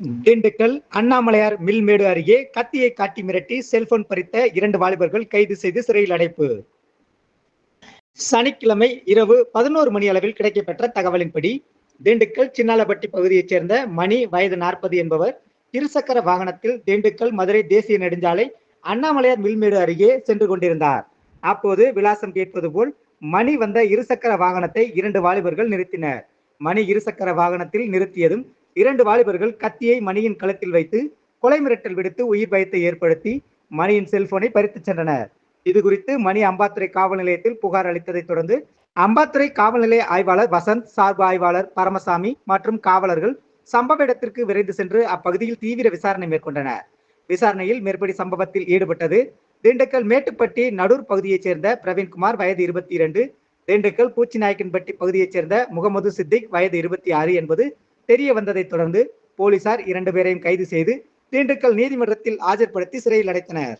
திண்டுக்கல் அண்ணாமலையார் மில்மேடு அருகே கத்தியை காட்டி மிரட்டி செல்போன் பறித்த இரண்டு வாலிபர்கள் கைது செய்து சிறையில் அடைப்பு. சனிக்கிழமை இரவு பதினோரு மணி அளவில் கிடைக்கப்பெற்ற தகவலின்படி திண்டுக்கல் சின்னாலப்பட்டி பகுதியைச் சேர்ந்த மணி வயது நாற்பது என்பவர் இருசக்கர வாகனத்தில் திண்டுக்கல் மதுரை தேசிய நெடுஞ்சாலை அண்ணாமலையார் மில்மேடு அருகே சென்று கொண்டிருந்தார். அப்போது விலாசம் கேட்பது போல் மணி வந்த இருசக்கர வாகனத்தை இரண்டு வாலிபர்கள் நிறுத்தினர். மணி இருசக்கர வாகனத்தில் நிறுத்தியதும் இரண்டு வாலிபர்கள் கத்தியை மணியின் களத்தில் வைத்து கொலை மிரட்டல் விடுத்து உயிர் பயத்தை ஏற்படுத்தி மணியின் செல்போனை பறித்துச் சென்றனர். இது குறித்து மணி அம்பாத்துறை காவல் நிலையத்தில் புகார் அளித்ததைத் தொடர்ந்து அம்பாத்துறை காவல் நிலைய ஆய்வாளர் வசந்த் சார்பு ஆய்வாளர் பரமசாமி மற்றும் காவலர்கள் சம்பவ இடத்திற்கு விரைந்து சென்று அப்பகுதியில் தீவிர விசாரணை மேற்கொண்டனர். விசாரணையில் மேற்படி சம்பவத்தில் ஈடுபட்டது திண்டுக்கல் மேட்டுப்பட்டி நடூர் பகுதியைச் சேர்ந்த பிரவீன்குமார் வயது இருபத்தி இரண்டு. திண்டுக்கல் பூச்சிநாயக்கன்பட்டி பகுதியைச் சேர்ந்த முகமது சித்திக் வயது இருபத்தி ஆறு என்பது தெரிய வந்ததைத் தொடர்ந்து போலீசார் இரண்டு பேரையும் கைது செய்து திண்டுக்கல் நீதிமன்றத்தில் ஆஜர்படுத்தி சிறையில் அடைத்தனர்.